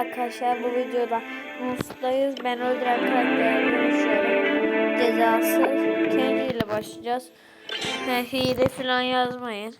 Arkadaşlar bu videoda Mus'tayız. Ben öldüren karaktere konuşuyorum. Cezası Kenji ile başlayacağız. Ve hile falan yazmayın.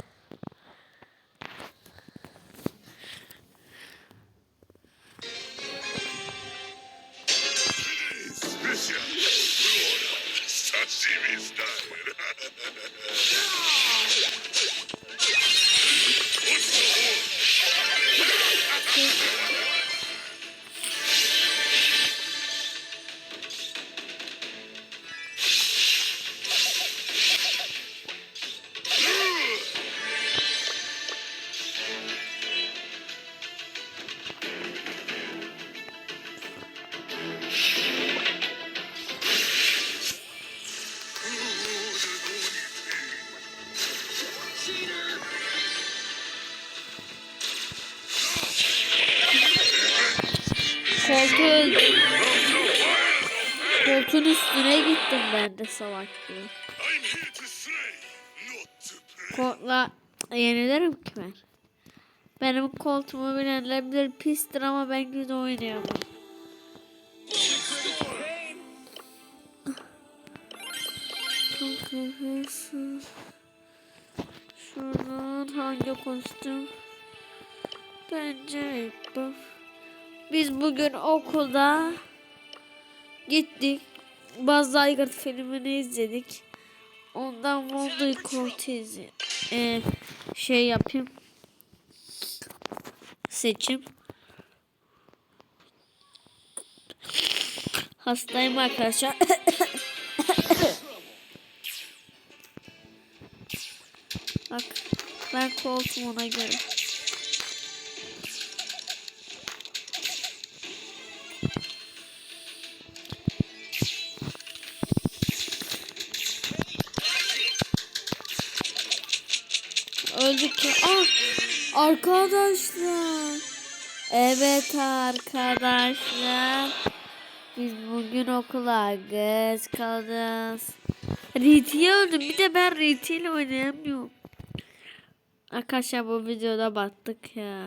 Koltuğun, koltuğun üstüne gittim ben de salak gibi. Koltuğa yenilirim ki ben. Benim koltuğumu bilenler pistir ama ben güzel nefessiz. Şuradan hangi kostüm? Bence bu. Biz bugün okulda gittik. Buzz Lightyear filmini izledik. Ondan Wonder Cortez'i e, şey yapayım. Seçim. Hastayım arkadaşlar. Bak ben koltuğum ona göre. Ki. Ah! Arkadaşlar. Evet arkadaşlar. Biz bugün okula geç kalacağız. Riti'ye öldüm. Bir de ben Riti ile oynayamıyorum. Arkadaşlar bu videoda battık ya.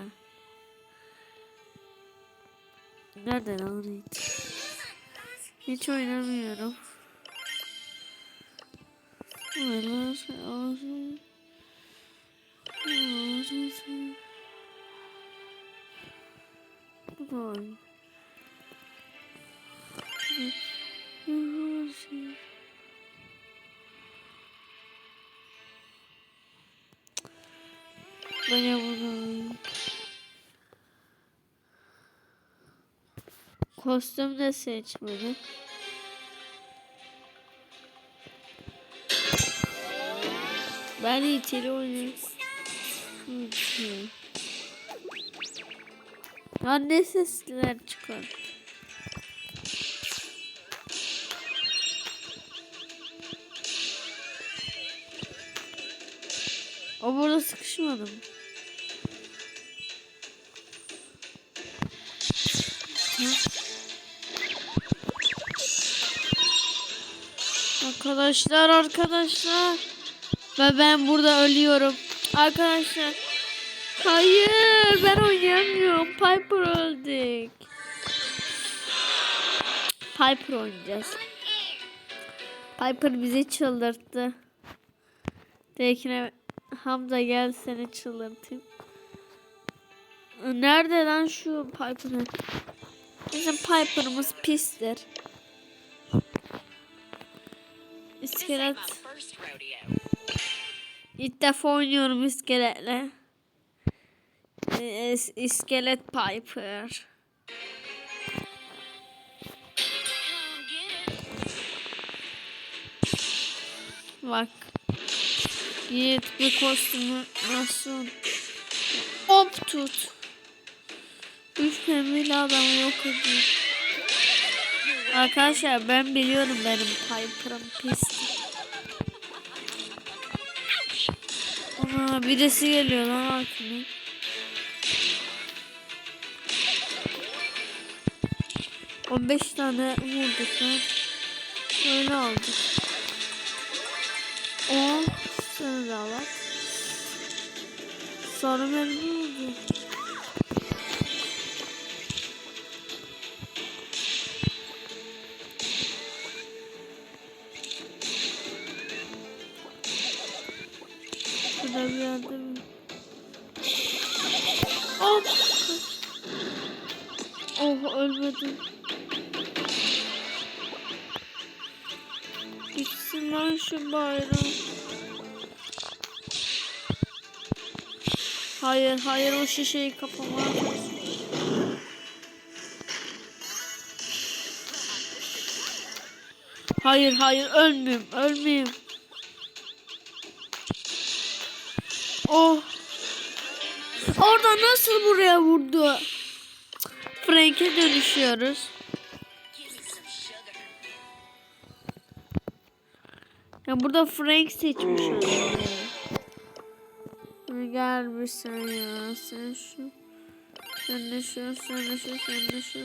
Nerede lan Riti? Hiç oynamıyorum. Oynar, oynar. Vay. Ben yapamadım. Kostüm de seçmedim. Ben itili oynuyorum. Hı. Ya ne sesler çıkar? O burada sıkışmadı mı? Hı? Arkadaşlar arkadaşlar. Ve ben burada ölüyorum. Arkadaşlar. Hayır ben oynayamıyorum. Piper öldük. Piper oynayacağız. Piper bizi çıldırttı. Tekine Hamza gel seni çıldırtayım. Nerede lan şu Piper'ın? Bizim Piper'ımız pistir. İskelet. İlk defa oynuyorum iskeletle. Ee, is- İskelet Piper. Bak. Yiğit bir kostümü nasıl? Hop tut. Üç pembeli adamı yok ediyor. Arkadaşlar ben biliyorum benim Piper'ım pis. Ana birisi geliyor lan arkamdan. On beş tane vurduk lan. Öyle aldık. O sana da var. Sarı mermi oldu. Yardım. Oh. Oh ölmedim. Gitsin lan şu bayram. Hayır hayır o şişeyi çalışıyorum. Hayır hayır ölmeyeyim ölmeyeyim. Oh. Orada nasıl buraya vurdu? Frank'e dönüşüyoruz. Ya burada Frank seçmiş. Gel bir sen ya. Sen şu. Sen de şu, sen de şu, sen de şu.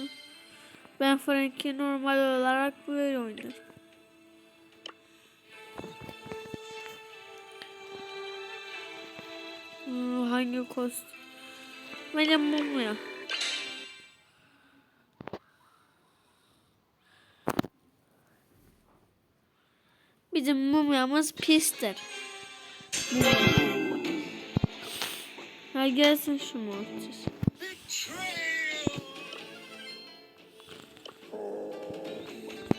Ben Frank'i normal olarak böyle oynarım. Hangi kostüm? Benim mumya. Bizim mumyamız pistir. Ha gelsin şu mortis.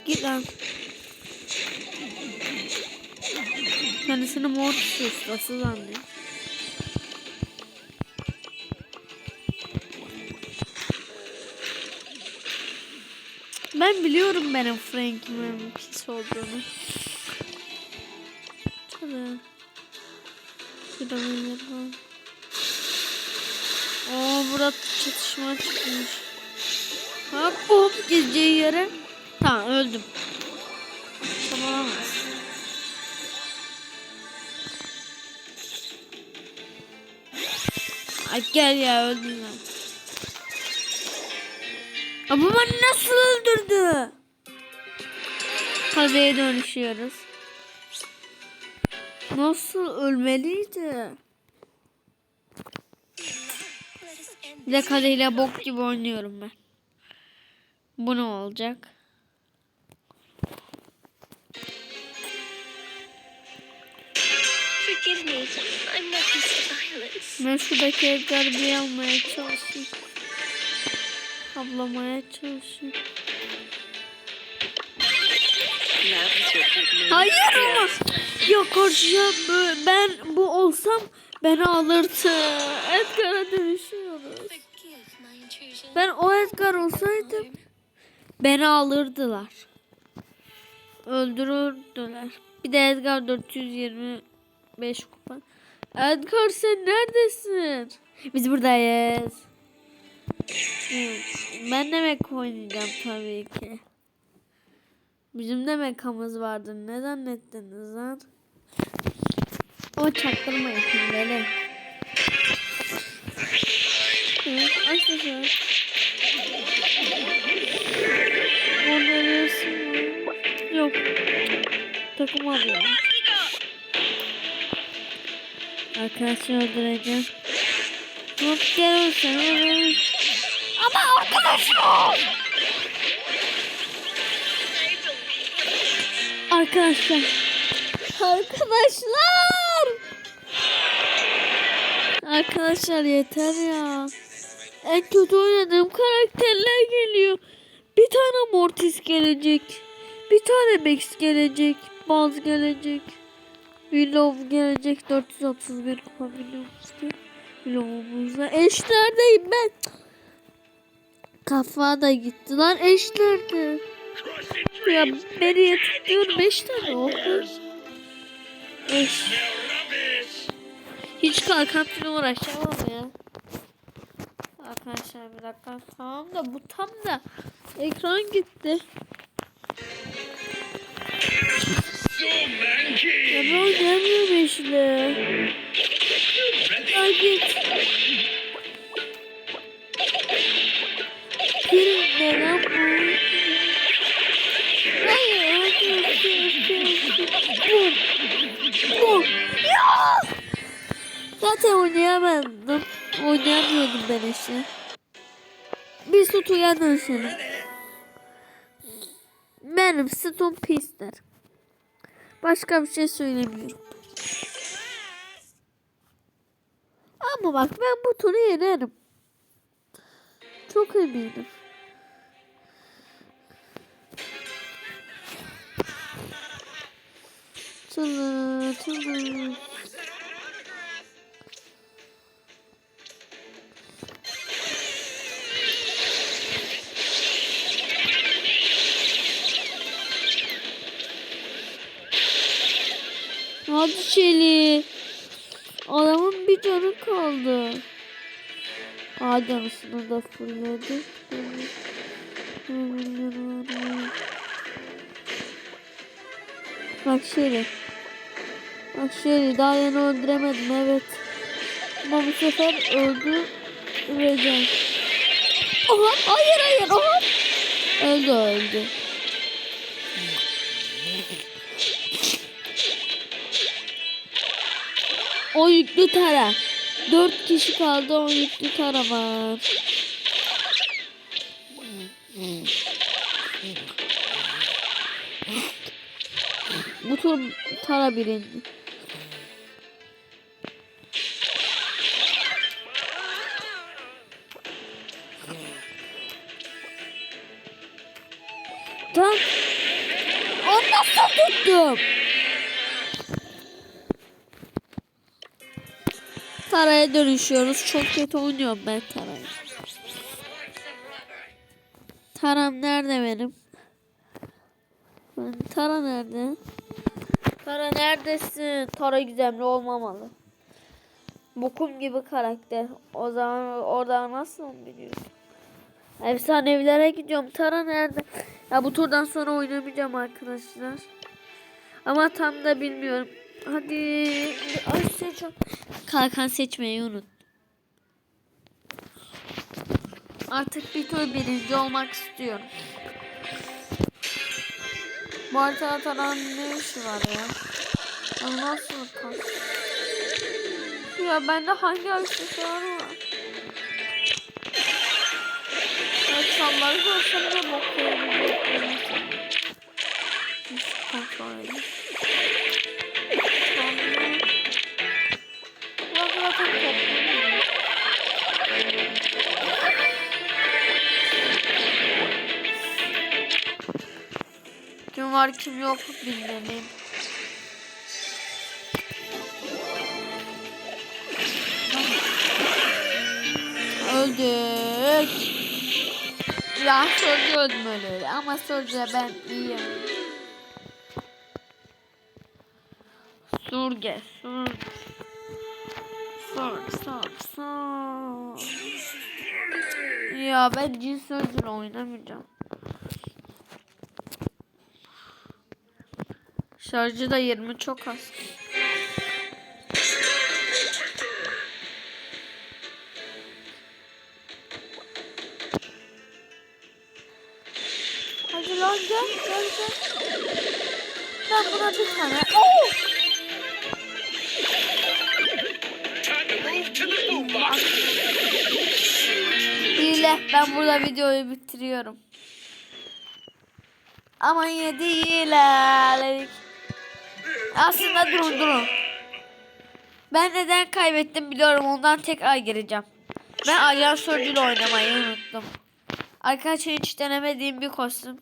Git lan. Kendisini mortis ustası zannediyor. Ben biliyorum benim Frank'imin pis olduğunu. Tabii. Böyle yapalım. Oo burada çatışma çıkmış. Hop hop gideceği yere. Tamam öldüm. Tamam. Ay gel ya öldüm ben. Beni nasıl öldürdü? Kazeye dönüşüyoruz. Nasıl ölmeliydi? Bir de kadeyle bok gibi oynuyorum ben. Bu ne olacak? Ben şuradaki Edgar'ı almaya çalışayım. Ablamaya çalışayım. Hayır ama ya karşıya ben bu olsam beni alırdı. Edgar'a dönüşüyoruz. Ben o Edgar olsaydım beni alırdılar. Öldürürdüler. Bir de Edgar 425 kupa. Edgar sen neredesin? Biz buradayız. Hı, Ben de mek oynayacağım tabii ki. Bizim de mekamız vardı. Ne zannettiniz lan? O çaktırma yapayım böyle. Aç bakalım. Orada resim. Yok. Takım arıyorum. Arkadaşlar öldüreceğim. Hop gel sen. Ama arkadaşlar. Arkadaşlar. Arkadaşlar. Arkadaşlar yeter ya. En kötü oynadığım karakterler geliyor. Bir tane Mortis gelecek. Bir tane Max gelecek. Buzz gelecek. Willow gelecek. 431 kupa Willow'umuzda. Eşlerdeyim ben. Kafa da gitti lan eşlerde. Ya beni yatırtıyorum 5 tane oldu. Eş. Hiç kalkantıla uğraşamam ya. Arkadaşlar bir dakika tamam da bu tam da ekran gitti. Ya ben oynayamıyorum eşle. Ya git. Zaten oynayamadım. Oynayamıyordum ben işte. Bir süt uyanır senin. Benim sütüm pistir. Başka bir şey söylemiyorum. mı bak ben bu turu yenerim. Çok eminim. Çılı çılı. Hadi Şeli. Adamın bir canı kaldı. Aa canısını da fırladı. Bak Şeli. Bak Şeli daha yeni öldüremedim evet. Ama bu sefer öldüreceğim. Aha hayır hayır aha. Öldü öldü. O yüklü tara. Dört kişi kaldı o yüklü tara var. Bu tur tara birinci. Lan. Onu nasıl tuttum? Tara'ya dönüşüyoruz. Çok kötü oynuyorum ben Tara'yı. Taram nerede benim? Ben, Tara nerede? Tara neredesin? Tara gizemli olmamalı. Bokum gibi karakter. O zaman orada nasıl biliyorsun? Efsanevlere gidiyorum. Tara nerede? Ya bu turdan sonra oynamayacağım arkadaşlar. Ama tam da bilmiyorum. Hadi. Ay seç. Kalkan seçmeyi unut. Artık bir tur birinci olmak istiyorum. Bu haritada Taran ne işi var ya? Nasıl kas? Ya bende hangi aksesuar var? Ya çalları görsem de bakıyorum. Hiç kontrol. Var kim yok bilmem. Öldük. Ya öyle öyle ama Soldier'e ben iyiyim. Surge, sur. Sor, sor, sor. Ya ben cin Soldier oynamayacağım. Şarjı da 20 çok az. Hadi lan gel gel gel. Ben buna bir tane. Oh! Hile. Ben burada videoyu bitiriyorum. Ama yine de hilelik. Aslında durun durun. Ben neden kaybettim biliyorum. Ondan tekrar gireceğim. Ben ajan sözcüyle oynamayı unuttum. Arkadaşlar hiç denemediğim bir kostüm.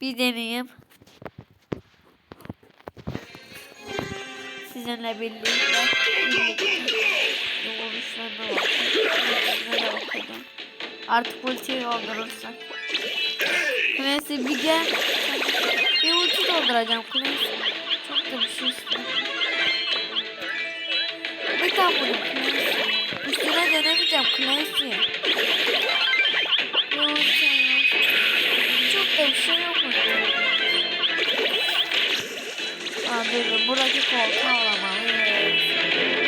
Bir deneyeyim. Sizinle birlikte. bakacağım. Artık ultiyi doldurursak. Neyse bir gel. Bir ulti dolduracağım Kulesi. Çok da bir tane bunu Kulesi. Üstüne dönemeyeceğim. Bir ulti var. Çok da bir şey yok mu? Dur. Buradaki koltuğu alamalıyız.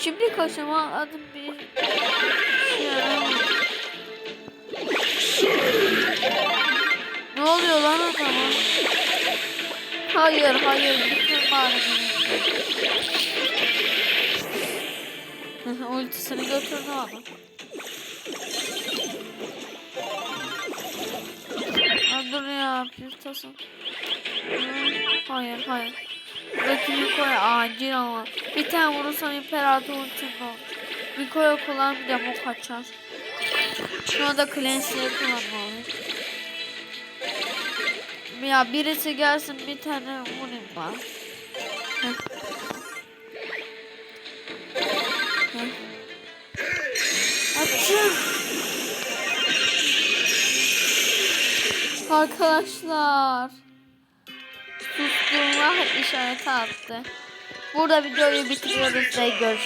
Şimdi kaçama adım bir şey. Ne oluyor lan adama? Hayır hayır bütün bari. Ultisini götürdü adam. Dur ya bir tasın. Hayır hayır. Buradaki Miko'ya acil ama. Bir tane vurursam imparator ultim olur. Miko'ya kullanmayacağım o kaçar. Şuna da Clancy'ye kullanmalıyım. Ya birisi gelsin bir tane vurayım ben. Açın. Arkadaşlar. Susturma işareti attı. Burada videoyu bitiriyoruz ve görüşürüz.